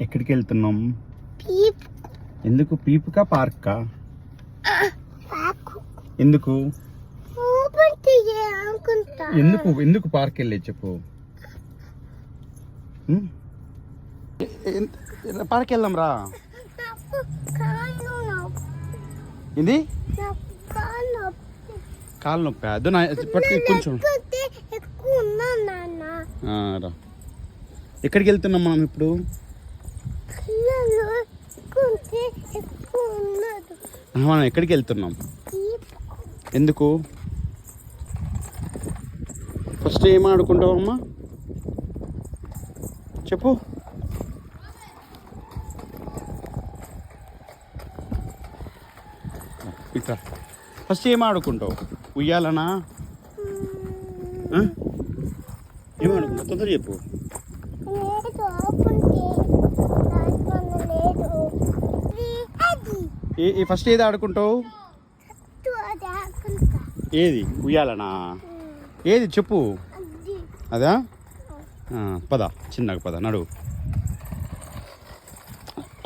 ఎక్కడికి వెళ్తున్నాం పీప్. ఎందుకు? పీపుకా పార్కా? ఎందుకు? ఎందుకు? ఎందుకు పార్క్ వెళ్ళే చెప్పు పార్క్ వెళ్దాం రా. నాకు కాళ్ళు నొప్పి. ఇది కాళ్ళు నొప్పి. కాలు నొప్పి. అదో కొంచెం. రా. ఎక్కడికి వెళ్తున్నాం మనం ఇప్పుడు? మనం ఎక్కడికి వెళ్తున్నాం ఎందుకు? ఫస్ట్ ఏం ఆడుకుంటావమ్మా చెప్పు. ఇట్లా. ఫస్ట్ ఏం ఆడుకుంటావు? ఉయ్యాలనా? ఏం ఆడుకుంటావు? తొందర చెప్పు. ఏ- ఫస్ట్ ఏది ఆడుకుంటావు? ఏది? ఉయ్యాలనా? ఏది? చెప్పు. అది? పద చిన్నగా పద నడువు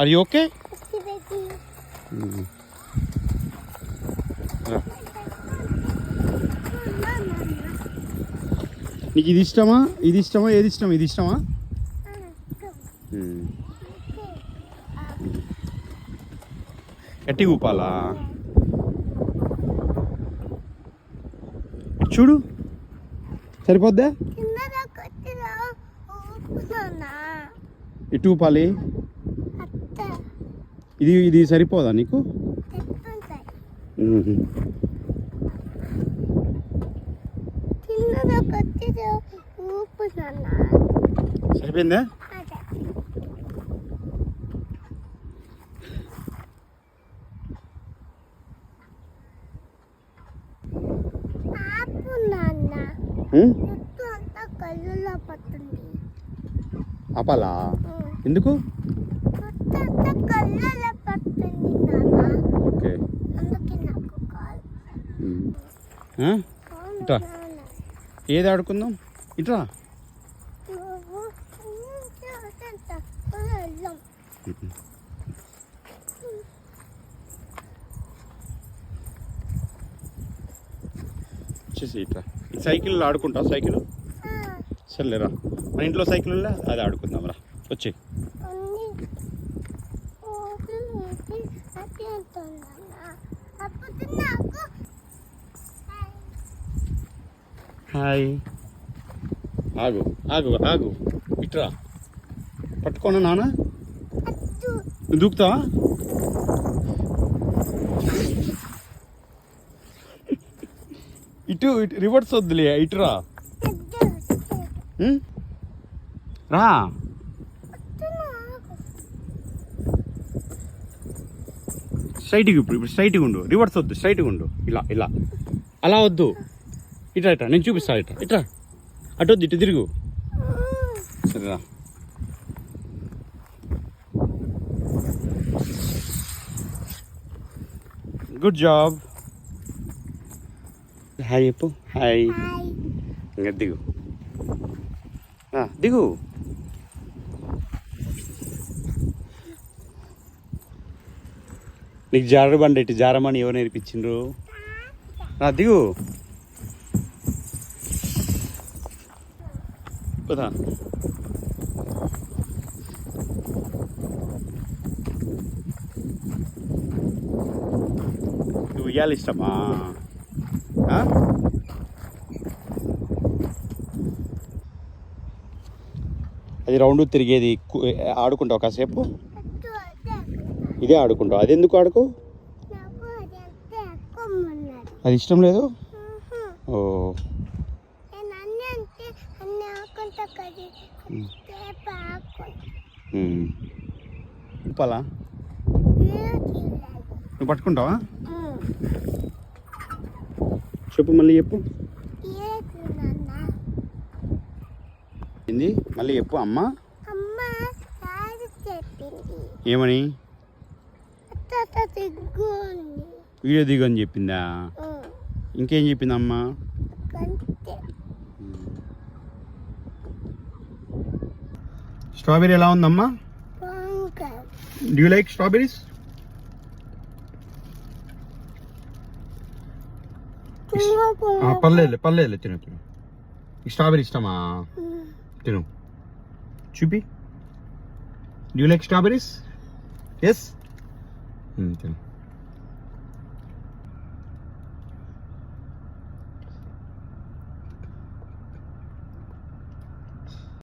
అది ఓకే రా. నీకు ఇది ఇష్టమా? ఇది ఇష్టమా? ఏది ఇష్టం ఇది ఇష్టమా? గట్టి ఊపాలా చూడు. సరిపోద్దా? ఇటు ఊపాలి? ఇది ఇది సరిపోదా నీకు? సరిపోయిందా అదే ఆపు నాన్న ఉమ్? ఎందుకు? ఓకే. ఇట్రా. ఏది ఆడుకుందాం? ఇట్రా. వచ్చేసి ఇట్రా. సైకిల్ ఆడుకుంటావు? సైకిల్? సర్లేరా మన ఇంట్లో సైకిల్ ఉందా అది ఆడుకుందాం రా. వచ్చి. హాయ్. ఆగు ఆగు ఆగు. ఇట్రా పట్టుకోనా నాన్న? దూకుతావా? ఇటు ఇటు రివర్స్ వద్దులే ఇటురా ఉం? రా. స్ట్రైట్గా ఇప్పుడు ఇప్పుడు స్ట్రైట్గా ఉండు. రివర్స్ వద్దు స్ట్రైట్గా ఉండు. ఇలా ఇలా. అలా వద్దు. ఇట్రా ఇట్రా నేను చూపిస్తా ఇట్రా ఇట్రా అటు వద్దు ఇటు తిరుగు. సరేరా. గుడ్ జాబ్ హాయ్ చెప్పు హాయ్ ఇంకా దిగు దిగు నీకు జారు బండి ఇటు జారమని ఎవరు నేర్పించిండ్రు ఆ, దిగు పదా నువ్వు ఇయ్యాలి ఇష్టమా? అది రౌండ్ తిరిగేది ఆడుకుంటావు కాసేపు? ఇదే ఆడుకుంటావు. అది ఎందుకు ఆడుకో? అది ఇష్టం లేదు. ఓ. నేను అన్నీ అంటే చెప్పు మళ్ళీ చెప్పు. ఏంది? మళ్ళీ చెప్పు అమ్మ. ఏమని? వీడియో దిగని చెప్పిందా? ఉమ్. ఇంకేం చెప్పింది అమ్మ కంటే స్ట్రాబెరీ ఎలా ఉందమ్మా? బాగుంది. డూ లైక్ స్ట్రాబెరీస్ పర్లేదు పర్లేదు తిను తిను. స్ట్రాబెరీ ఇష్టమా? తిను. చూపి. డూ లైక్ స్ట్రాబెరీస్ ఎస్ తిను.